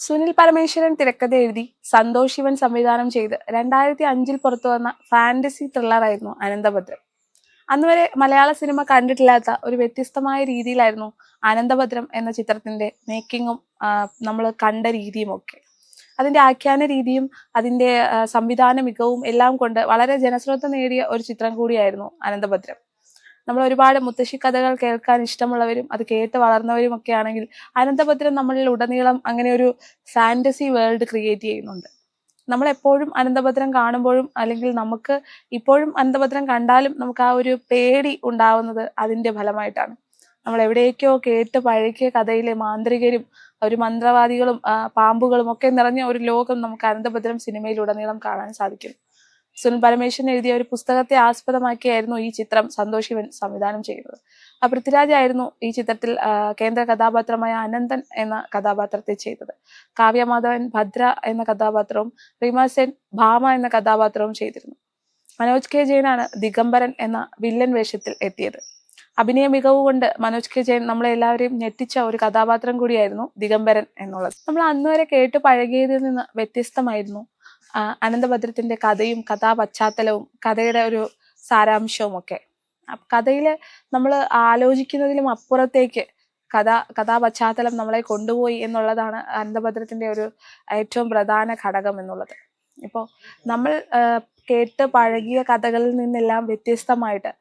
സുനിൽ പരമേശ്വരൻ തിരക്കഥ എഴുതി സന്തോഷ് ശിവൻ സംവിധാനം ചെയ്ത് രണ്ടായിരത്തി അഞ്ചിൽ പുറത്തു വന്ന ഫാന്റസി ത്രില്ലറായിരുന്നു അനന്തഭദ്രം. അന്നുവരെ മലയാള സിനിമ കണ്ടിട്ടില്ലാത്ത ഒരു വ്യത്യസ്തമായ രീതിയിലായിരുന്നു അനന്തഭദ്രം എന്ന ചിത്രത്തിന്റെ മേക്കിങ്ങും നമ്മൾ കണ്ട രീതിയും ഒക്കെ. അതിന്റെ ആഖ്യാന രീതിയും അതിന്റെ സംവിധാന മികവും എല്ലാം കൊണ്ട് വളരെ ജനശ്രദ്ധ നേടിയ ഒരു ചിത്രം കൂടിയായിരുന്നു അനന്തഭദ്രം. നമ്മൾ ഒരുപാട് മുത്തശ്ശി കഥകൾ കേൾക്കാൻ ഇഷ്ടമുള്ളവരും അത് കേട്ട് വളർന്നവരും ഒക്കെ ആണെങ്കിൽ അനന്തപത്രം നമ്മളിൽ ഉടനീളം അങ്ങനെ ഒരു ഫാന്റസി വേൾഡ് ക്രിയേറ്റ് ചെയ്യുന്നുണ്ട്. നമ്മൾ എപ്പോഴും കാണുമ്പോഴും അല്ലെങ്കിൽ നമുക്ക് ഇപ്പോഴും അനന്തഭദ്രം കണ്ടാലും നമുക്ക് ആ ഒരു പേടി ഉണ്ടാവുന്നത് അതിന്റെ ഫലമായിട്ടാണ്. നമ്മൾ എവിടേക്കോ കേട്ട് പഴകിയ കഥയിലെ മാന്ത്രികരും ഒരു മന്ത്രവാദികളും പാമ്പുകളും ഒക്കെ നിറഞ്ഞ ഒരു ലോകം നമുക്ക് അനന്തഭദ്രം സിനിമയിലുടനീളം കാണാൻ സാധിക്കും. സുനിൽ പരമേശ്വരൻ എഴുതിയ ഒരു പുസ്തകത്തെ ആസ്പദമാക്കിയായിരുന്നു ഈ ചിത്രം സന്തോഷ് ശിവൻ സംവിധാനം ചെയ്യുന്നത്. ആ പൃഥ്വിരാജ് ആയിരുന്നു ഈ ചിത്രത്തിൽ കേന്ദ്ര കഥാപാത്രമായ അനന്തൻ എന്ന കഥാപാത്രത്തെ ചെയ്തത്. കാവ്യമാധവൻ ഭദ്ര എന്ന കഥാപാത്രവും റീമ സെൻ ഭാമ എന്ന കഥാപാത്രവും ചെയ്തിരുന്നു. മനോജ് കെ ജയനാണ് ദിഗംബരൻ എന്ന വില്ലൻ വേഷത്തിൽ എത്തിയത്. അഭിനയ മികവ് കൊണ്ട് മനോജ് കെ ജയൻ നമ്മളെ എല്ലാവരെയും ഞെട്ടിച്ച ഒരു കഥാപാത്രം കൂടിയായിരുന്നു ദിഗംബരൻ എന്നുള്ളത്. നമ്മൾ അന്ന് വരെ കേട്ട് പഴകിയതിൽ നിന്ന് വ്യത്യസ്തമായിരുന്നു അനന്തഭദ്രത്തിന്റെ കഥയും കഥാപശ്ചാത്തലവും കഥയുടെ ഒരു സാരാംശവും ഒക്കെ കഥയിൽ നമ്മൾ ആലോചിക്കുന്നതിലും അപ്പുറത്തേക്ക് കഥ കഥാപശ്ചാത്തലം നമ്മളെ കൊണ്ടുപോയി എന്നുള്ളതാണ് അനന്തഭദ്രത്തിന്റെ ഒരു ഏറ്റവും പ്രധാന ഘടകം എന്നുള്ളത്. ഇപ്പോൾ നമ്മൾ കേട്ട് പഴകിയ കഥകളിൽ നിന്നെല്ലാം വ്യത്യസ്തമായിട്ട്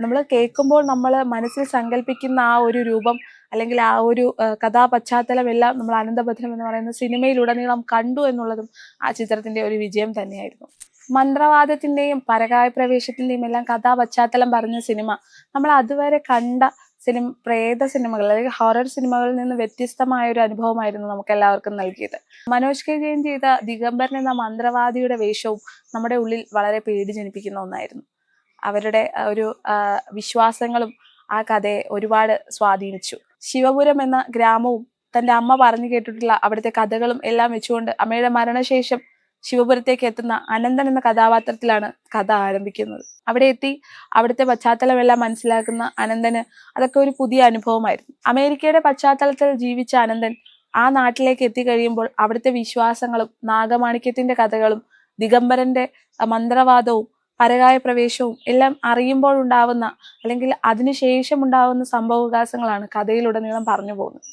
നമ്മൾ കേൾക്കുമ്പോൾ നമ്മൾ മനസ്സിൽ സങ്കല്പിക്കുന്ന ആ ഒരു രൂപം അല്ലെങ്കിൽ ആ ഒരു കഥാപശ്ചാത്തലം എല്ലാം നമ്മൾ അനന്തഭദ്രം എന്ന് പറയുന്ന സിനിമയിലുടനീളം കണ്ടു എന്നുള്ളതും ആ ചിത്രത്തിന്റെ ഒരു വിജയം തന്നെയായിരുന്നു. മന്ത്രവാദത്തിന്റെയും പരകായ പ്രവേശത്തിന്റെയും എല്ലാം കഥാപശ്ചാത്തലം പറഞ്ഞ സിനിമ നമ്മൾ അതുവരെ കണ്ട സിനിമ പ്രേത സിനിമകൾ അല്ലെങ്കിൽ ഹൊറർ സിനിമകളിൽ നിന്ന് വ്യത്യസ്തമായ ഒരു അനുഭവമായിരുന്നു നമുക്ക് എല്ലാവർക്കും നൽകിയത്. മനോജ് കെ ജയൻ ചെയ്ത ദിഗംബരൻ എന്ന മന്ത്രവാദിയുടെ വേഷവും നമ്മുടെ ഉള്ളിൽ വളരെ പേടി ജനിപ്പിക്കുന്ന ഒന്നായിരുന്നു. അവരുടെ ഒരു വിശ്വാസങ്ങളും ആ കഥയെ ഒരുപാട് സ്വാധീനിച്ചു. ശിവപുരം എന്ന ഗ്രാമവും തന്റെ അമ്മ പറഞ്ഞു കേട്ടിട്ടുള്ള അവിടുത്തെ കഥകളും എല്ലാം വെച്ചുകൊണ്ട് അമ്മയുടെ മരണശേഷം ശിവപുരത്തേക്ക് എത്തുന്ന അനന്തൻ എന്ന കഥാപാത്രത്തിലാണ് കഥ ആരംഭിക്കുന്നത്. അവിടെ എത്തി അവിടുത്തെ പശ്ചാത്തലമെല്ലാം മനസ്സിലാക്കുന്ന അനന്തന് അതൊക്കെ ഒരു പുതിയ അനുഭവമായിരുന്നു. അമേരിക്കയുടെ പശ്ചാത്തലത്തിൽ ജീവിച്ച അനന്തൻ ആ നാട്ടിലേക്ക് എത്തിക്കഴിയുമ്പോൾ അവിടുത്തെ വിശ്വാസങ്ങളും നാഗമാണിക്യത്തിന്റെ കഥകളും ദിഗംബരന്റെ മന്ത്രവാദവും പരകായ പ്രവേശവും എല്ലാം അറിയുമ്പോൾ ഉണ്ടാവുന്ന അല്ലെങ്കിൽ അതിനുശേഷം ഉണ്ടാവുന്ന സംഭവ വികാസങ്ങളാണ് കഥയിലുടനീളം പറഞ്ഞു പോകുന്നത്.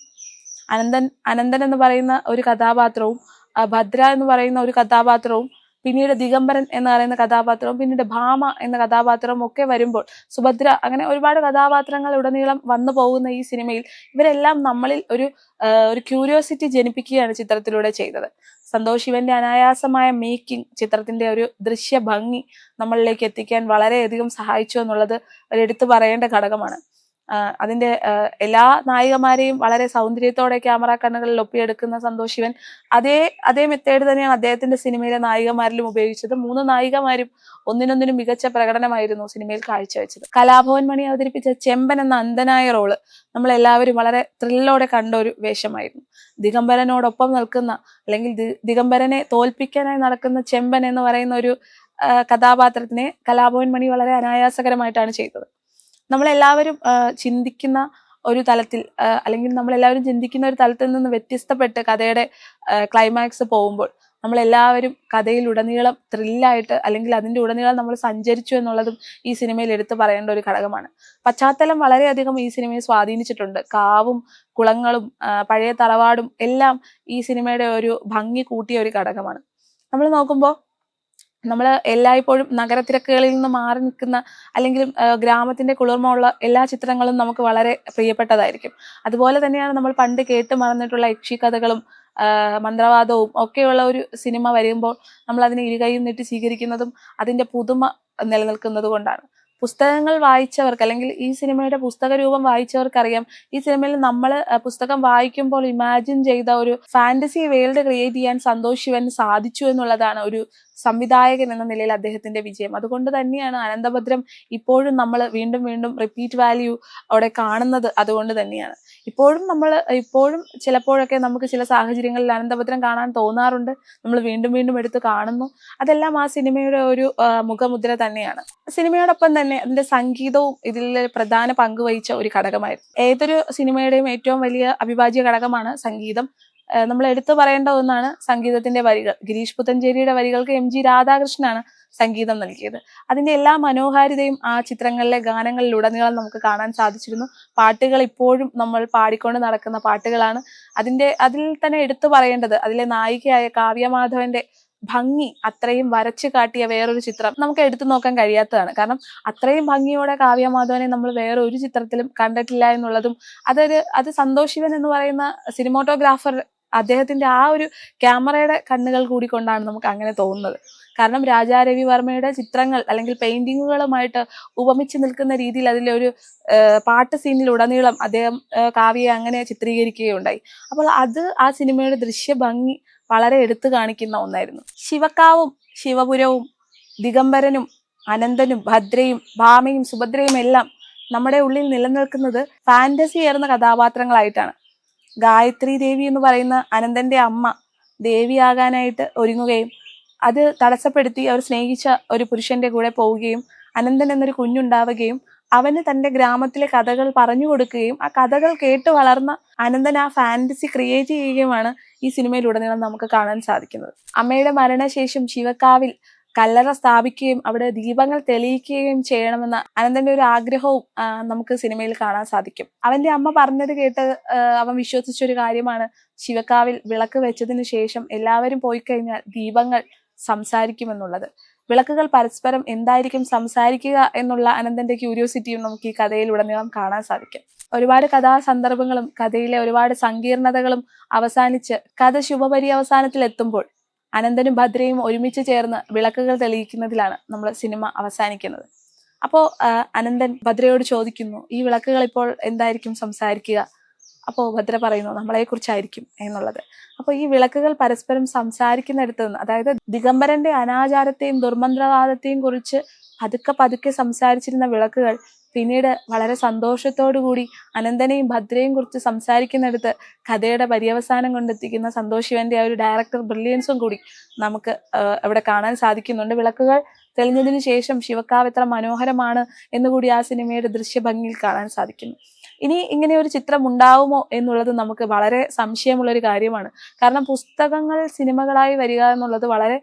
അനന്തൻ അനന്തൻ എന്ന് പറയുന്ന ഒരു കഥാപാത്രവും ഭദ്ര എന്ന് പറയുന്ന ഒരു കഥാപാത്രവും പിന്നീട് ദിഗംബരൻ എന്ന് പറയുന്ന കഥാപാത്രവും പിന്നീട് ഭാമ എന്ന കഥാപാത്രവും ഒക്കെ വരുമ്പോൾ സുഭദ്ര അങ്ങനെ ഒരുപാട് കഥാപാത്രങ്ങൾ ഉടനീളം വന്നു പോകുന്ന ഈ സിനിമയിൽ ഇവരെല്ലാം നമ്മളിൽ ഒരു ഒരു ക്യൂരിയോസിറ്റി ജനിപ്പിക്കുകയാണ് ചിത്രത്തിലൂടെ ചെയ്തത്. സന്തോഷ് ശിവന്റെ അനായാസമായ മേക്കിംഗ് ചിത്രത്തിന്റെ ഒരു ദൃശ്യ ഭംഗി നമ്മളിലേക്ക് എത്തിക്കാൻ വളരെയധികം സഹായിച്ചു എന്നുള്ളത് ഒരു എടുത്തു പറയേണ്ട ഘടകമാണ്. അതിന്റെ എല്ലാ നായികമാരെയും വളരെ സൗന്ദര്യത്തോടെ ക്യാമറ കണ്ണുകളിൽ ഒപ്പിയെടുക്കുന്ന സന്തോഷ് ശിവൻ. അതേ അതേ മെത്തേഡ് തന്നെയാണ് അദ്ദേഹത്തിന്റെ സിനിമയിലെ നായികമാരിലും ഉപയോഗിച്ചത്. മൂന്ന് നായികമാരും ഒന്നിനൊന്നിനും മികച്ച പ്രകടനമായിരുന്നു സിനിമയിൽ കാഴ്ചവെച്ചത്. കലാഭവൻ മണി അവതരിപ്പിച്ച ചെമ്പൻ എന്ന അന്ധനായ റോൾ നമ്മൾ എല്ലാവരും വളരെ ത്രില്ലോടെ കണ്ട ഒരു വേഷമായിരുന്നു. ദിഗംബരനോടൊപ്പം നിൽക്കുന്ന അല്ലെങ്കിൽ ദിഗംബരനെ തോൽപ്പിക്കാനായി നടക്കുന്ന ചെമ്പൻ എന്ന് പറയുന്ന ഒരു കഥാപാത്രത്തിനെ കലാഭവൻ മണി വളരെ അനായാസകരമായിട്ടാണ് ചെയ്തത്. നമ്മളെല്ലാവരും ചിന്തിക്കുന്ന ഒരു തലത്തിൽ അല്ലെങ്കിൽ നമ്മളെല്ലാവരും ചിന്തിക്കുന്ന ഒരു തലത്തിൽ നിന്ന് വ്യത്യസ്തപ്പെട്ട് കഥയുടെ ക്ലൈമാക്സ് പോകുമ്പോൾ നമ്മളെല്ലാവരും കഥയിൽ ഉടനീളം ത്രില്ലായിട്ട് അല്ലെങ്കിൽ അതിന്റെ ഉടനീളം നമ്മൾ സഞ്ചരിച്ചു എന്നുള്ളതും ഈ സിനിമയിൽ എടുത്തു പറയേണ്ട ഒരു ഘടകമാണ്. പശ്ചാത്തലം വളരെയധികം ഈ സിനിമയെ സ്വാധീനിച്ചിട്ടുണ്ട്. കാവും കുളങ്ങളും പഴയ തറവാടും എല്ലാം ഈ സിനിമയുടെ ഒരു ഭംഗി കൂട്ടിയ ഒരു ഘടകമാണ്. നമ്മൾ നോക്കുമ്പോൾ നമ്മൾ എല്ലായ്പ്പോഴും നഗരത്തിരക്കുകളിൽ നിന്ന് മാറി നിൽക്കുന്ന അല്ലെങ്കിൽ ഗ്രാമത്തിന്റെ ഗ്രാമത്തിന്റെ കുളിർമ ഉള്ള എല്ലാ ചിത്രങ്ങളും നമുക്ക് വളരെ പ്രിയപ്പെട്ടതായിരിക്കും. അതുപോലെ തന്നെയാണ് നമ്മൾ പണ്ട് കേട്ട് മറന്നിട്ടുള്ള യക്ഷി കഥകളും ആ, മന്ത്രവാദവും ഒക്കെയുള്ള ഒരു സിനിമ വരുമ്പോൾ നമ്മൾ അതിനെ ഇരുകൈയും നീട്ടി സ്വീകരിക്കുന്നതും അതിന്റെ പുതുമ നിലനിൽക്കുന്നത് കൊണ്ടാണ്. പുസ്തകങ്ങൾ വായിച്ചവർക്ക് അല്ലെങ്കിൽ ഈ സിനിമയുടെ പുസ്തക രൂപം വായിച്ചവർക്കറിയാം. ഈ സിനിമയിൽ നമ്മൾ പുസ്തകം വായിക്കുമ്പോൾ ഇമാജിൻ ചെയ്ത ഒരു ഫാന്റസി വേൾഡ് ക്രിയേറ്റ് ചെയ്യാൻ സന്തോഷ് ശിവൻ സാധിച്ചു എന്നുള്ളതാണ് ഒരു സംവിധായകൻ എന്ന നിലയിൽ അദ്ദേഹത്തിന്റെ വിജയം. അതുകൊണ്ട് തന്നെയാണ് അനന്തഭദ്രം ഇപ്പോഴും നമ്മൾ വീണ്ടും വീണ്ടും റിപ്പീറ്റ് വാല്യൂ അവിടെ കാണുന്നത് അതുകൊണ്ട് തന്നെയാണ്. ഇപ്പോഴും നമ്മൾ ഇപ്പോഴും ചിലപ്പോഴൊക്കെ നമുക്ക് ചില സാഹചര്യങ്ങളിൽ അനന്തഭദ്രം കാണാൻ തോന്നാറുണ്ട്. നമ്മൾ വീണ്ടും വീണ്ടും എടുത്ത് കാണുന്നു. അതെല്ലാം ആ സിനിമയുടെ ഒരു മുഖമുദ്ര തന്നെയാണ്. സിനിമയോടൊപ്പം തന്നെ അതിന്റെ സംഗീതവും ഇതിൽ പ്രധാന പങ്ക് വഹിച്ച ഒരു ഘടകമായിരുന്നു. ഏതൊരു സിനിമയുടെയും ഏറ്റവും വലിയ അവിഭാജ്യ ഘടകമാണ് സംഗീതം. നമ്മൾ എടുത്തു പറയേണ്ട ഒന്നാണ് സംഗീതത്തിന്റെ വരികൾ. ഗിരീഷ് പുത്തഞ്ചേരിയുടെ വരികൾക്ക് എം ജി രാധാകൃഷ്ണനാണ് സംഗീതം നൽകിയത്. അതിന്റെ എല്ലാ മനോഹാരിതയും ആ ചിത്രങ്ങളിലെ ഗാനങ്ങളിലുടനീളം നമുക്ക് കാണാൻ സാധിച്ചിരുന്നു. പാട്ടുകൾ ഇപ്പോഴും നമ്മൾ പാടിക്കൊണ്ട് നടക്കുന്ന പാട്ടുകളാണ്. അതിന്റെ അതിൽ തന്നെ എടുത്തു പറയേണ്ടത് അതിലെ നായികയായ കാവ്യമാധവന്റെ ഭംഗി അത്രയും വരച്ചു കാട്ടിയ വേറൊരു ചിത്രം നമുക്ക് എടുത്തു നോക്കാൻ കഴിയാത്തതാണ്. കാരണം അത്രയും ഭംഗിയോടെ കാവ്യമാധവനെ നമ്മൾ വേറെ ഒരു ചിത്രത്തിലും കണ്ടിട്ടില്ല എന്നുള്ളതും അതൊരു അത് സന്തോഷിവൻ എന്ന് പറയുന്ന സിനിമോട്ടോഗ്രാഫർ അദ്ദേഹത്തിന്റെ ആ ഒരു ക്യാമറയുടെ കണ്ണുകൾ കൂടി കൊണ്ടാണ് നമുക്ക് അങ്ങനെ തോന്നുന്നത്. കാരണം രാജാരവി വർമ്മയുടെ ചിത്രങ്ങൾ അല്ലെങ്കിൽ പെയിന്റിങ്ങുകളുമായിട്ട് ഉപമിച്ച് നിൽക്കുന്ന രീതിയിൽ അതിലെ ഒരു പാട്ട് സീനിലുടനീളം അദ്ദേഹം കാവ്യയെ അങ്ങനെ ചിത്രീകരിക്കുകയുണ്ടായി. അപ്പോൾ അത് ആ സിനിമയുടെ ദൃശ്യ ഭംഗി വളരെ എടുത്തു കാണിക്കുന്ന ഒന്നായിരുന്നു. ശിവക്കാവും ശിവപുരവും ദിഗംബരനും അനന്തനും ഭദ്രയും ഭാമയും സുഭദ്രയും എല്ലാം നമ്മുടെ ഉള്ളിൽ നിലനിൽക്കുന്നത് ഫാന്റസി ഏറുന്ന കഥാപാത്രങ്ങളായിട്ടാണ്. ഗായത്രി ദേവി എന്ന് പറയുന്ന അനന്തന്റെ അമ്മ ദേവിയാകാനായിട്ട് ഒരുങ്ങുകയും അത് തടസ്സപ്പെടുത്തി അവർ സ്നേഹിച്ച ഒരു പുരുഷന്റെ കൂടെ പോവുകയും അനന്തൻ എന്നൊരു കുഞ്ഞുണ്ടാവുകയും അവന് തന്റെ ഗ്രാമത്തിലെ കഥകൾ പറഞ്ഞു കൊടുക്കുകയും ആ കഥകൾ കേട്ട് വളർന്ന അനന്തൻ ആ ഫാന്റസി ക്രിയേറ്റ് ചെയ്യുകയുമാണ് ഈ സിനിമയിലുടനീളം നമുക്ക് കാണാൻ സാധിക്കുന്നത്. അമ്മയുടെ മരണശേഷം ശിവക്കാവിൽ കല്ലറ സ്ഥാപിക്കുകയും അവിടെ ദീപങ്ങൾ തെളിയിക്കുകയും ചെയ്യണമെന്ന അനന്തന്റെ ഒരു ആഗ്രഹവും നമുക്ക് സിനിമയിൽ കാണാൻ സാധിക്കും. അവന്റെ അമ്മ പറഞ്ഞത് കേട്ട് അവൻ വിശ്വസിച്ച ഒരു കാര്യമാണ്. ശിവക്കാവിൽ വിളക്ക് വെച്ചതിന് ശേഷം എല്ലാവരും പോയി കഴിഞ്ഞാൽ ദീപങ്ങൾ സംസാരിക്കുമെന്നുള്ളത്. വിളക്കുകൾ പരസ്പരം എന്തായിരിക്കും സംസാരിക്കുക എന്നുള്ള അനന്തന്റെ ക്യൂരിയോസിറ്റിയും നമുക്ക് ഈ കഥയിൽ കഥയിലുടനീളം കാണാൻ സാധിക്കും. ഒരുപാട് കഥാസന്ദർഭങ്ങളും കഥയിലെ ഒരുപാട് സങ്കീർണതകളും അവസാനിച്ച് കഥ ശുഭപരി അവസാനത്തിൽ എത്തുമ്പോൾ അനന്തനും ഭദ്രയും ഒരുമിച്ച് ചേർന്ന് വിളക്കുകൾ തെളിയിക്കുന്നതിലാണ് നമ്മൾ സിനിമ അവസാനിക്കുന്നത്. അപ്പോൾ അനന്തൻ ഭദ്രയോട് ചോദിക്കുന്നു ഈ വിളക്കുകൾ ഇപ്പോൾ എന്തായിരിക്കും സംസാരിക്കുക? അപ്പോൾ ഭദ്ര പറയുന്നു നമ്മളെ കുറിച്ചായിരിക്കും എന്നുള്ളത്. അപ്പോൾ ഈ വിളക്കുകൾ പരസ്പരം സംസാരിക്കുന്നിടത്ത് നിന്ന് അതായത് ദിഗംബരന്റെ അനാചാരത്തെയും ദുർമന്ത്രവാദത്തെയും കുറിച്ച് പതുക്കെ പതുക്കെ സംസാരിച്ചിരുന്ന വിളക്കുകൾ പിന്നീട് വളരെ കൂടി അനന്തനെയും ഭദ്രയും കുറിച്ച് സംസാരിക്കുന്നിടത്ത് കഥയുടെ പര്യവസാനം കൊണ്ടെത്തിക്കുന്ന സന്തോഷിവന്റെ ആ ഒരു ഡയറക്ടർ ബ്രില്യൻസും കൂടി നമുക്ക് അവിടെ കാണാൻ സാധിക്കുന്നുണ്ട്. വിളക്കുകൾ തെളിഞ്ഞതിനു ശേഷം ശിവക്കാവ് എത്ര മനോഹരമാണ് എന്നുകൂടി ആ സിനിമയുടെ ദൃശ്യഭംഗിയിൽ കാണാൻ സാധിക്കുന്നു. ഇനി ഇങ്ങനെ ഒരു ചിത്രം ഉണ്ടാവുമോ എന്നുള്ളത് നമുക്ക് വളരെ സംശയമുള്ള ഒരു കാര്യമാണ്. കാരണം പുസ്തകങ്ങൾ സിനിമകളായി വരിക എന്നുള്ളത് വളരെ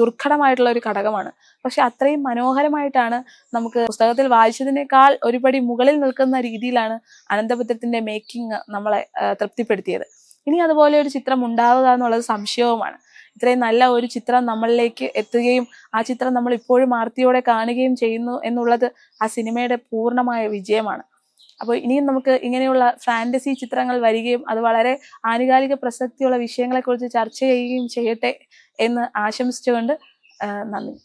ദുർഘടമായിട്ടുള്ള ഒരു ഘടകമാണ്. പക്ഷെ അത്രയും മനോഹരമായിട്ടാണ് നമുക്ക് പുസ്തകത്തിൽ വായിച്ചതിനേക്കാൾ ഒരുപടി മുകളിൽ നിൽക്കുന്ന രീതിയിലാണ് അനന്തപുത്രത്തിന്റെ മേക്കിംഗ് നമ്മളെ തൃപ്തിപ്പെടുത്തിയത്. ഇനി അതുപോലെ ഒരു ചിത്രം ഉണ്ടാവുക എന്നുള്ളത് സംശയവുമാണ്. ഇത്രയും നല്ല ഒരു ചിത്രം നമ്മളിലേക്ക് എത്തുകയും ആ ചിത്രം നമ്മൾ ഇപ്പോഴും ആർത്തിയോടെ കാണുകയും ചെയ്യുന്നു എന്നുള്ളത് ആ സിനിമയുടെ പൂർണമായ വിജയമാണ്. അപ്പോൾ ഇനിയും നമുക്ക് ഇങ്ങനെയുള്ള ഫാന്റസി ചിത്രങ്ങൾ വരികയും അത് വളരെ ആനുകാലിക പ്രസക്തിയുള്ള വിഷയങ്ങളെക്കുറിച്ച് ചർച്ച ചെയ്യുകയും ചെയ്യട്ടെ എന്ന് ആശംസിച്ചുകൊണ്ട് നന്ദി.